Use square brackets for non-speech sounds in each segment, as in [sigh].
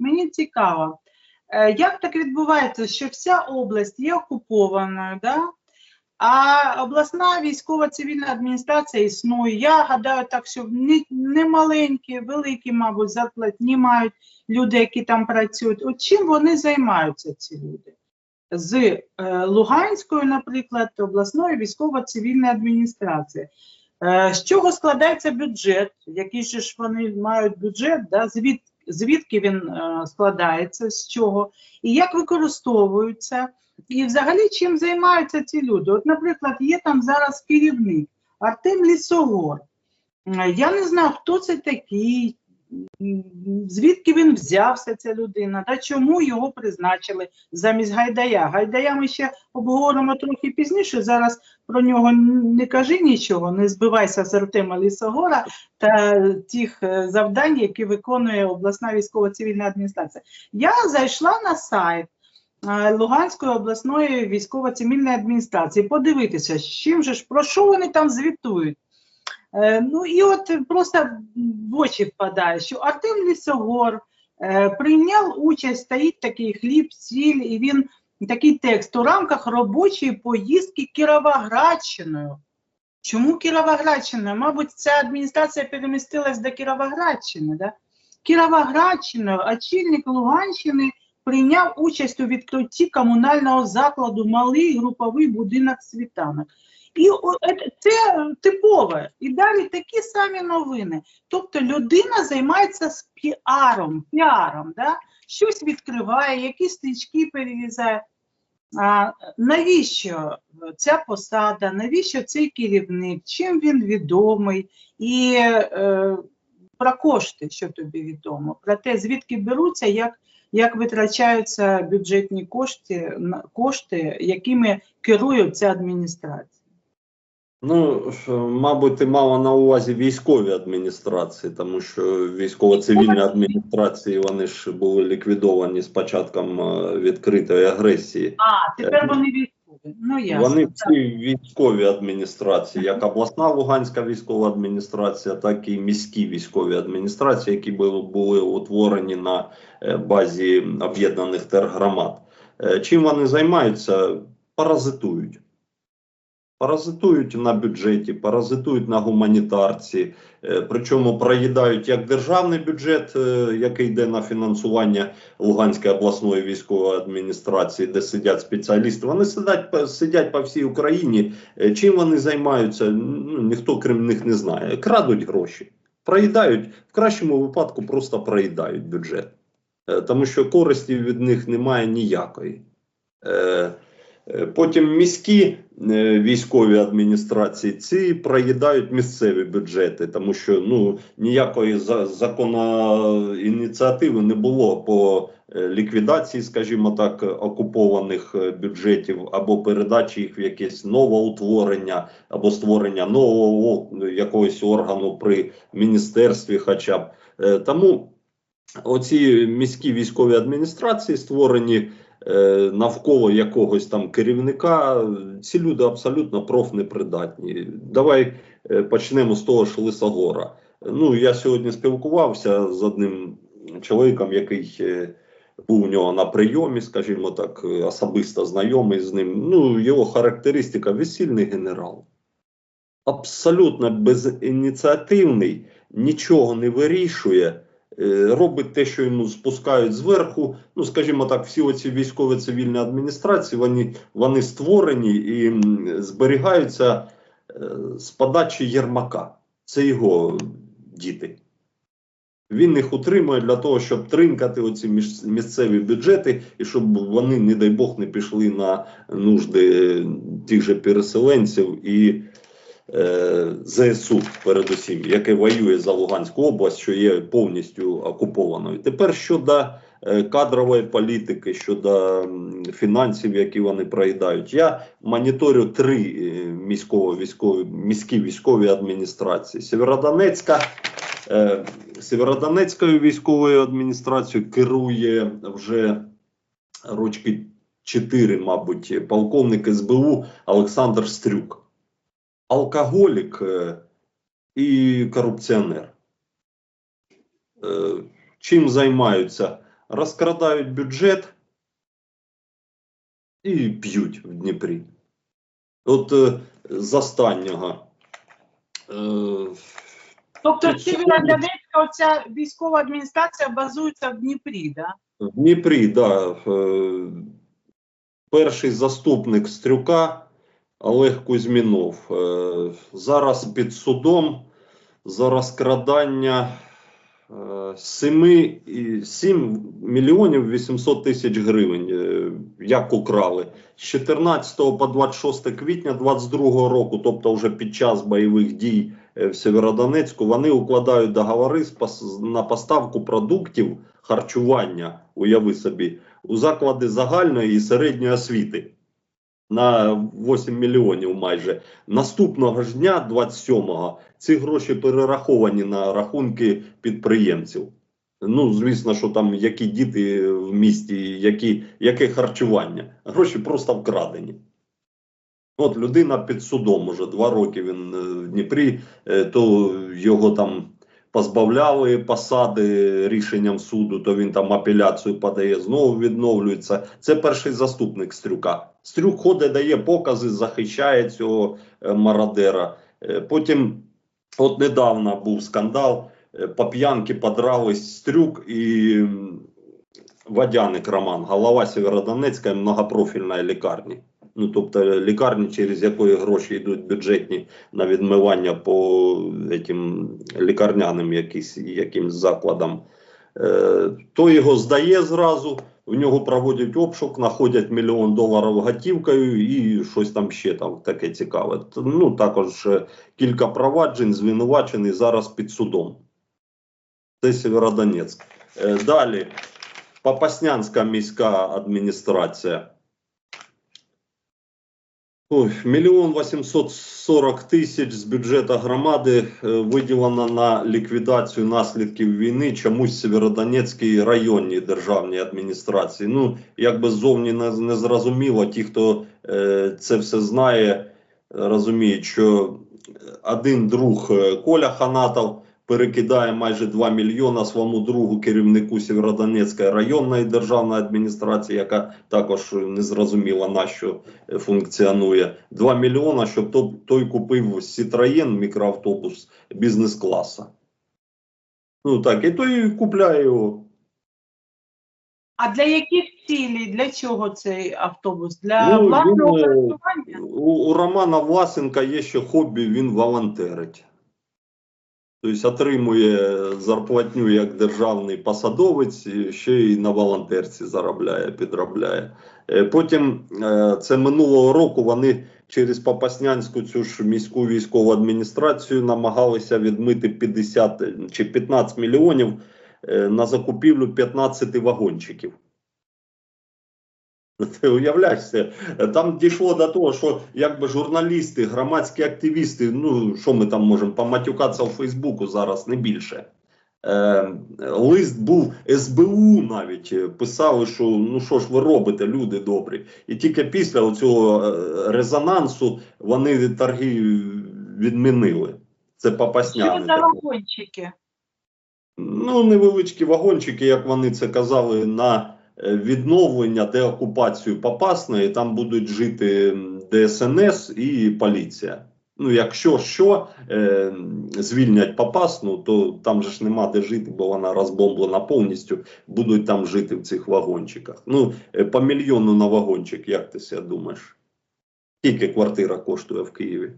мені цікаво, е, як так відбувається, що вся область є окупованою, да? а обласна військова цивільна адміністрація існує. Я гадаю так, що не, маленькі, великі, мабуть, зарплатні мають люди, які там працюють. От чим вони займаються, ці люди? З е, Луганської, наприклад, обласної військово-цивільної адміністрації. Е, з чого складається бюджет? Який ж вони мають бюджет? Да? Звід, звідки він е, складається, з чого, і як використовуються, і взагалі чим займаються ці люди? От, наприклад, є там зараз керівник Артем Лісогор. Е, Я не знаю, хто це такий, звідки він взявся, ця людина, та чому його призначили замість Гайдая. Гайдая ми ще обговоримо трохи пізніше. Зараз про нього не кажи нічого, не збивайся з Артема Лісогора та тих е, завдань, які виконує обласна військово-цивільна адміністрація. Я зайшла на сайт е, Луганської обласної військово-цивільної адміністрації подивитися, з чим же ж про що вони там звітують. Е, Ну і от просто в очі впадає, що Артем Лісогор е, прийняв участь, стоїть такий хліб, сіль, і він такий текст у рамках робочої поїздки Кіровоградщиною. Чому Кіровоградщиною? Мабуть, ця адміністрація перемістилась до Кіровоградщини. Да? Кіровоградщиною очільник Луганщини прийняв участь у відкритті комунального закладу Малий груповий будинок світанок. І е- це типове. І далі такі самі новини. Тобто людина займається з піаром, піаром, да? щось відкриває, якісь стрічки перерізає. А, навіщо ця посада, навіщо цей керівник, чим він відомий, і е, про кошти, що тобі відомо, про те, звідки беруться, як, як витрачаються бюджетні кошти, кошти, якими керує ця адміністрація. Ну, мабуть, ти мала на увазі військові адміністрації, тому що військово-цивільні адміністрації вони ж були ліквідовані з початком е, відкритої агресії. А, тепер вони військові. Ну, ясно. Вони всі військові адміністрації, як обласна Луганська військова адміністрація, так і міські військові адміністрації, які були, були утворені на е, базі об'єднаних тергромад. Е, Чим вони займаються? Паразитують. Паразитують на бюджеті, паразитують на гуманітарці, е, причому проїдають як державний бюджет, е, який йде на фінансування Луганської обласної військової адміністрації, де сидять спеціалісти. Вони сидять сидять по всій Україні. Е, Чим вони займаються? Ну ніхто крім них не знає. Крадуть гроші, проїдають в кращому випадку, просто проїдають бюджет, тому що користі від них немає ніякої. Е, Потім міські е, військові адміністрації ці проїдають місцеві бюджети, тому що ну ніякої за- законоініціативи не було по е, ліквідації, скажімо так, окупованих бюджетів або передачі їх в якесь новоутворення, або створення нового якогось органу при міністерстві, хоча б. Тому оці міські військові адміністрації створені навколо якогось там керівника. Ці люди абсолютно профнепридатні. Давай е, почнемо з того ж Лисогора. Ну, я сьогодні спілкувався з одним чоловіком, який е, був у нього на прийомі, скажімо так, е, особисто знайомий з ним. Ну, його характеристика весільний генерал. Абсолютно безініціативний, нічого не вирішує е, робить те, що йому спускають зверху. Ну, скажімо так, всі оці військові цивільні адміністрації вони, вони створені і зберігаються е, з подачі Єрмака. Це його діти. Він їх утримує для того, щоб тринкати оці місцеві бюджети, і щоб вони, не дай Бог, не пішли на нужди е, тих же переселенців і е, ЗСУ, передусім, яке воює за Луганську область, що є повністю окупованою. Тепер щодо е, кадрової політики, щодо фінансів, які вони проїдають. Я моніторю три е, військові міські військові адміністрації: Сєвєродонецька. Е, Сєвєродонецькою військовою адміністрацією керує вже рочки 4, мабуть, полковник СБУ Олександр Стрюк. Алкоголік і корупціонер. Е, Чим займаються розкрадають бюджет і п'ють в Дніпрі. От з останнього. Тобто Сєвєродонецька оця військова адміністрація базується в Дніпрі, да? В Дніпрі, да. е, Перший заступник Стрюка Олег Кузьмінов. е, Зараз під судом за розкрадання е, 7, 7 мільйонів 800 тисяч гривень. е, Як украли. З 14 по 26 квітня 22 року, тобто вже під час бойових дій в Сєвєродонецьку, вони укладають договори на поставку продуктів харчування, уяви собі, у заклади загальної і середньої освіти на 8 мільйонів майже. Наступного ж дня, 27-го, ці гроші перераховані на рахунки підприємців. Ну, звісно, що там які діти в місті, які, яке харчування. Гроші просто вкрадені. От людина під судом уже два роки він е, в Дніпрі, е, то його там позбавляли посади рішенням суду, то він там апеляцію подає, знову відновлюється. Це перший заступник Стрюка. Стрюк ходить, дає покази, захищає цього е, мародера. Е, Потім, от недавно був скандал, е, по п'янки подрались Стрюк і Водяник Роман, голова Сєвєродонецької многопрофільної лікарні. Ну, тобто лікарні, через якої гроші йдуть бюджетні на відмивання по этим лікарняним якісь, якимсь закладам. Е, то його здає зразу, в нього проводять обшук, знаходять мільйон доларів готівкою і щось там ще там таке цікаве. Ну, також е, кілька проваджень, звинувачений зараз під судом. Це Сєвєродонецьк. Е, далі. Попаснянська міська адміністрація. Ой, мільйон 840 тисяч з бюджету громади е, виділено на ліквідацію наслідків війни чомусь Сєвєродонецькій районній державній адміністрації. Ну, якби ззовні не, не зрозуміло, ті, хто е, це все знає, розуміють, що один друг е, Коля Ханатов перекидає майже 2 мільйона своєму другу керівнику Сєвєродонецької районної державної адміністрації, яка також не зрозуміла на що функціонує. 2 мільйона, щоб той купив Citroën мікроавтобус бізнес-класа. Ну так, і той купляє його. А для яких цілей, для чого цей автобус? Для Ну, власного він, е, користування? У, у Романа Власенка є ще хобі, він волонтерить. Тобто отримує зарплатню як державний посадовець, ще й на волонтерці заробляє, підробляє. Е, Потім е, це минулого року вони через Попаснянську цю ж міську військову адміністрацію намагалися відмити 50 чи 15 мільйонів е, на закупівлю 15 вагончиків. [laughs] Ти уявляєшся, там дійшло до того, що якби журналісти, громадські активісти, ну що ми там можемо поматюкатися у Фейсбуку зараз не більше. Е, лист був СБУ навіть е, писали, що ну що ж ви робите, люди добрі. І тільки після цього резонансу вони торги відмінили. Це попасняни. Що за вагончики? Ну, невеличкі вагончики, як вони це казали, на е, відновлення, деокупацію Попасної, там будуть жити ДСНС і поліція. Ну, якщо що, е, звільнять Попасну, то там же ж нема де жити, бо вона розбомблена повністю. Будуть там жити в цих вагончиках. Ну, е, по мільйону на вагончик, як ти себе думаєш? Скільки квартира коштує в Києві?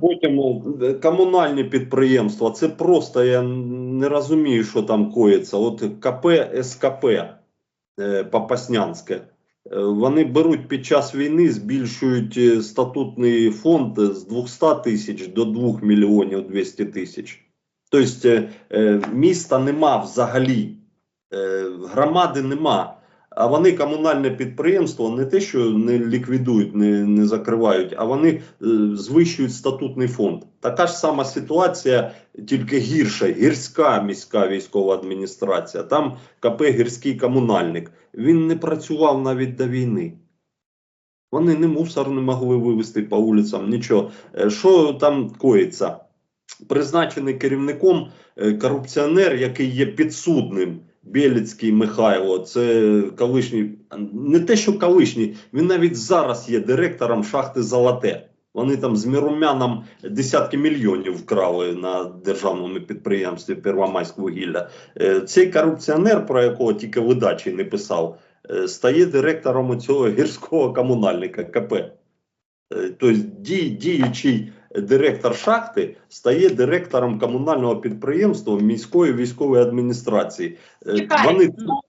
Потім е, комунальні підприємства. Це просто я не розумію, що там коїться. От КП СКП е, Попаснянське. е, Вони беруть під час війни, збільшують е, статутний фонд з 200 тисяч до 2 мільйонів 200 тисяч. Тобто е, е, міста нема взагалі, е, громади нема. А вони комунальне підприємство не те, що не ліквідують, не, не закривають, а вони е, звищують статутний фонд. Така ж сама ситуація, тільки гірша. Гірська міська військова адміністрація. Там КП гірський комунальник. Він не працював навіть до війни. Вони не мусор не могли вивезти по вулицям, нічого. Е, Що там коїться? призначений керівником е, корупціонер, який є підсудним. Біліцький Михайло, це колишній, не те, що колишній, він навіть зараз є директором шахти Золоте. Вони там з Мірумяном десятки мільйонів вкрали на державному підприємстві Первомайськвугілля. Е, Цей корупціонер, про якого тільки видачі не писав, е, стає директором цього гірського комунальника КП. Тобто діючий директор шахти стає директором комунального підприємства міської військової адміністрації. Е, Чекай, Вони ну,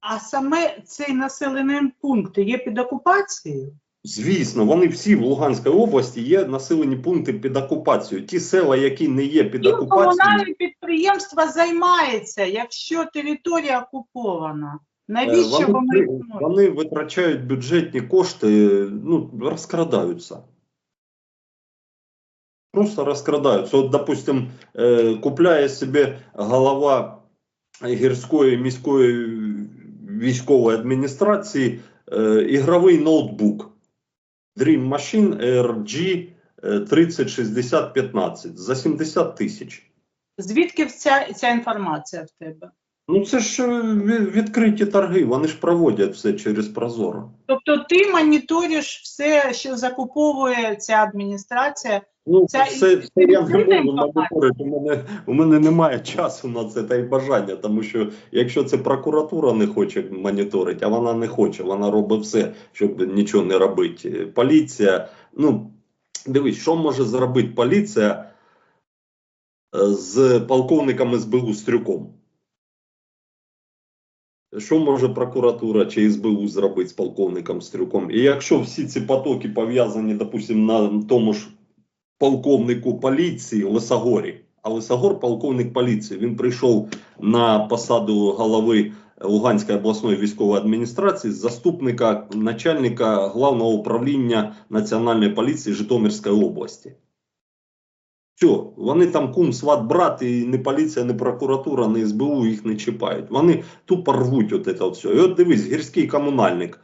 а саме цей населений пункт є під окупацією? Звісно, вони всі в Луганській області є населені пункти під окупацією. Ті села, які не є під Чим окупацією, комунальне підприємство займається, якщо територія окупована? е, Навіщо вони, вони витрачають бюджетні кошти, ну розкрадаються. Просто розкрадаються. От, допустим, е, купляє собі голова гірської міської військової адміністрації е, ігровий ноутбук Dream Machine RG е, 306015 за 70 тисяч. Звідки ця, ця інформація в тебе? Ну це ж е, відкриті торги, вони ж проводять все через Прозоро. Тобто ти моніториш все, що закуповує ця адміністрація. Ну, Це все, все я не можу моніторити. У мене, у мене немає часу на це та й бажання, тому що якщо це прокуратура не хоче моніторити, а вона не хоче, вона робить все, щоб нічого не робити. Поліція, ну дивись, що може зробити поліція е, з полковником СБУ Стрюком? Що може прокуратура чи СБУ зробити з полковником Стрюком? І якщо всі ці потоки пов'язані, допустимо, на тому ж полковнику поліції Лисогорі, а Лисогор полковник поліції, він прийшов на посаду голови Луганської обласної військової адміністрації заступника начальника головного управління Національної поліції Житомирської області. Все, вони там кум, сват, брат, і ні поліція, ні прокуратура, ні СБУ їх не чіпають. Вони тупо рвуть от це все. І от дивись, гірський комунальник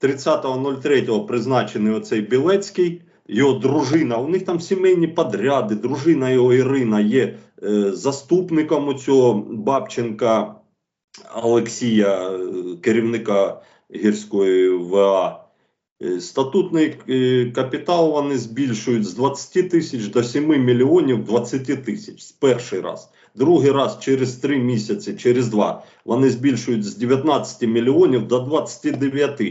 30.03 призначений оцей Білецький, його дружина, у них там сімейні подряди, дружина його Ірина є е, заступником цього Бабченка Олексія, е, керівника гірської ВА. Е, Статутний е, капітал вони збільшують з 20 тисяч до 7 мільйонів 20 тисяч з перший раз. Другий раз через 3 місяці, через 2, вони збільшують з 19 мільйонів до 29.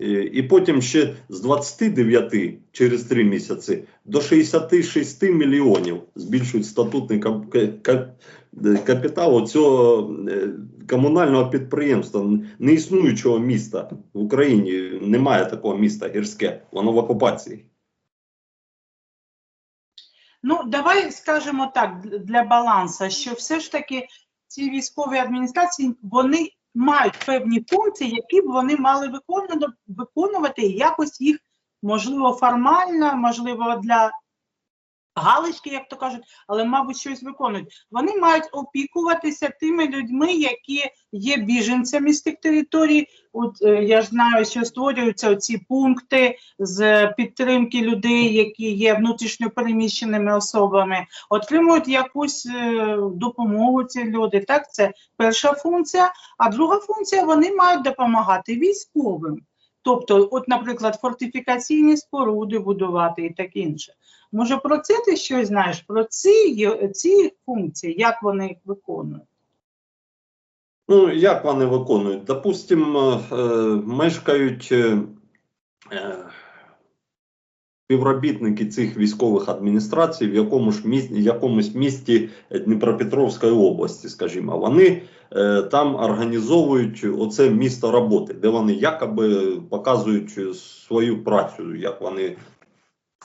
Е, І потім ще з 29 через 3 місяці до 66 мільйонів збільшують статутний кап- ка- ка- капітал цього е, комунального підприємства, неіснуючого міста в Україні. Немає такого міста гірське, воно в окупації. Ну, давай скажемо так для балансу, що все ж таки ці військові адміністрації вони мають певні функції, які б вони мали виконувати, виконувати і якось їх можливо формально, можливо, для галочки, як то кажуть, але, мабуть, щось виконують. Вони мають опікуватися тими людьми, які є біженцями з тих територій. От е, я ж знаю, що створюються ці пункти з підтримки людей, які є внутрішньо переміщеними особами, отримують якусь е, допомогу ці люди. Так, це перша функція. А друга функція вони мають допомагати військовим. Тобто, от, наприклад, фортифікаційні споруди будувати і таке інше. Може, про це ти щось знаєш? Про ці, ці функції, як вони їх виконують? Ну, як вони виконують? Допустимо, е, мешкають е, е, співробітники цих військових адміністрацій в якомусь місті, якомусь місті Дніпропетровської області, скажімо, вони е, там організовують оце місто роботи, де вони якоби показують свою працю, як вони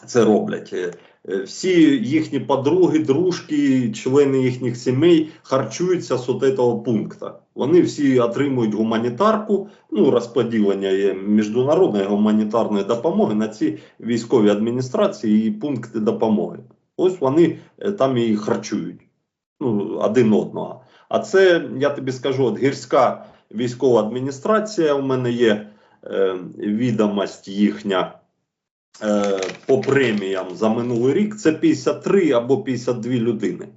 це роблять. Е, е, Всі їхні подруги, дружки, члени їхніх сімей харчуються з цього пункту. Вони всі отримують гуманітарку, ну розподілення міжнародної гуманітарної допомоги на ці військові адміністрації і пункти допомоги. Ось вони е, там і харчують ну, один одного. А це я тобі скажу: от гірська військова адміністрація. У мене є е, відомость їхня. Е, по преміям за минулий рік це 53 або 52 людини.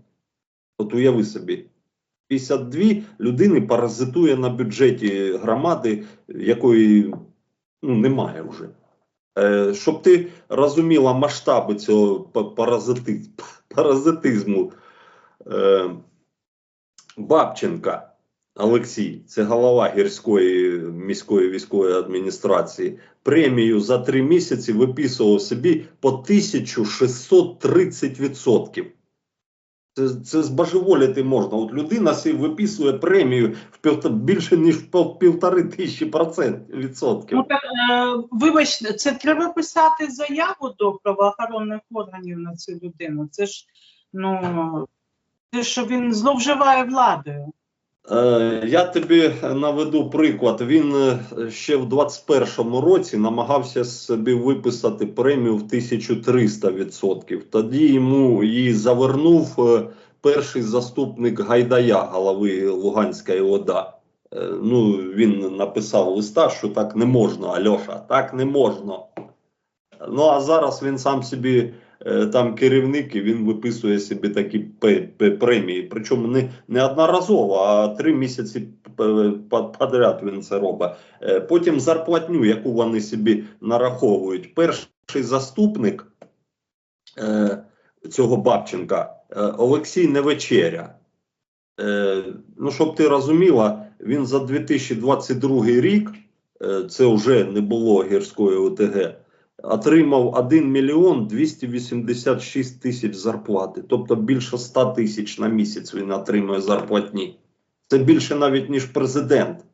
От уяви собі. 52 людини паразитує на бюджеті громади, якої ну, немає вже. Е, щоб ти розуміла масштаби цього па- [laughs] паразитизму. Е, Бабченка Олексій, це голова гірської міської військової адміністрації, премію за три місяці виписував собі по 1630%. Це, це збожеволіти можна. От людина собі виписує премію в більше ніж в півтори тисячі процент, відсотків. Ну, так, е, вибачте, це треба писати заяву до правоохоронних органів на цю людину. Це ж, ну, це що він зловживає владою. Е, Я тобі наведу приклад. Він е, ще в 21-му році намагався собі виписати премію в 1300%. Тоді йому її завернув е, перший заступник Гайдая, голови Луганської ОДА. Ну, він написав листа, що так не можна, Альоша, так не можна. Ну а зараз він сам собі там керівник, і він виписує собі такі премії. Причому не, не одноразово, а три місяці п- п- подряд він це робить. Е, Потім зарплатню, яку вони собі нараховують. Перший заступник е, цього Бабченка е, Олексій Невечеря. Е, ну, щоб ти розуміла, він за 2022 рік, е, це вже не було гірської ОТГ, отримав 1 мільйон 286 тисяч зарплати. Тобто більше 100 тисяч на місяць він отримує зарплатні. Це більше навіть, ніж президент.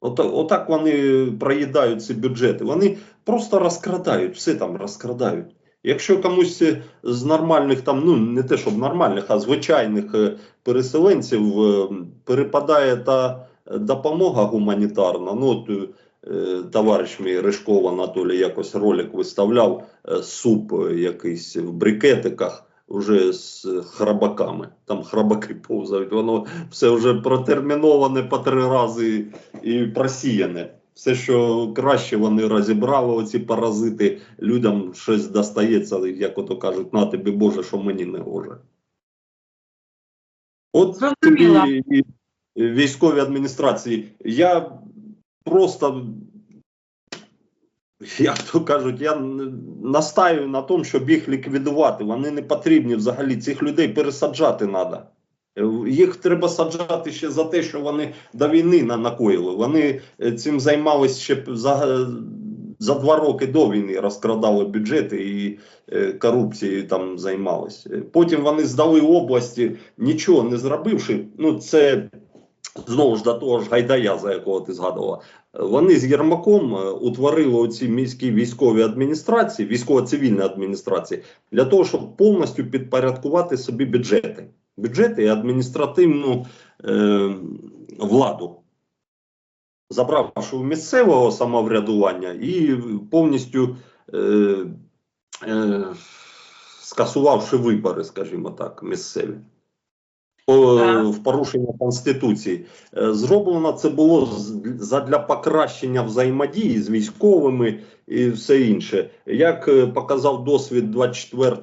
От, отак вони проїдають ці бюджети. Вони просто розкрадають, все там розкрадають. Якщо комусь з нормальних там, ну не те, щоб нормальних, а звичайних е, переселенців е, перепадає та допомога гуманітарна. Ну, от, е, товариш мій Ришков Анатолій якось ролик виставляв е, суп е, якийсь в брикетиках. Вже з храбаками. Там храбаки повзають, воно все вже протерміноване по три рази і просіяне. Все, що краще вони розібрали, оці паразити, людям щось достається, як ото кажуть, на тобі Боже, що мені не гоже. От тобі військові адміністрації. Я просто, як то кажуть, я настаю на тому, щоб їх ліквідувати. Вони не потрібні взагалі. Цих людей пересаджати треба. Їх треба саджати ще за те, що вони до війни на- накоїли. Вони е, цим займалися ще за, за два роки до війни, розкрадали бюджети і е, корупцією там займалися. Потім вони здали області, нічого не зробивши. Ну, це знову ж до того ж Гайдая, за якого ти згадувала. Е, Вони з Єрмаком е, утворили оці міські військові адміністрації, військово-цивільні адміністрації, для того, щоб повністю підпорядкувати собі бюджети. Бюджети і адміністративну е, владу, забравши місцевого самоврядування і повністю е, е, скасувавши вибори, скажімо так, місцеві. Так. в порушення Конституції. Е, Зроблено це було задля покращення взаємодії з військовими і все інше. Як е, показав досвід 24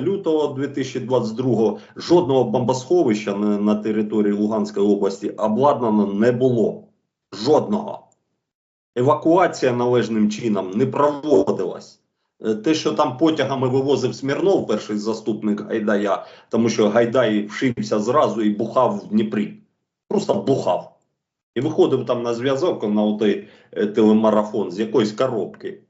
лютого 2022, жодного бомбосховища на території Луганської області обладнано не було. Жодного. Евакуація належним чином не проводилась. Е, Те, що там потягами вивозив Смірнов, перший заступник Гайдая, тому що Гайдай вшився зразу і бухав в Дніпрі. Просто бухав. І виходив там на зв'язок на той е, телемарафон з якоїсь коробки.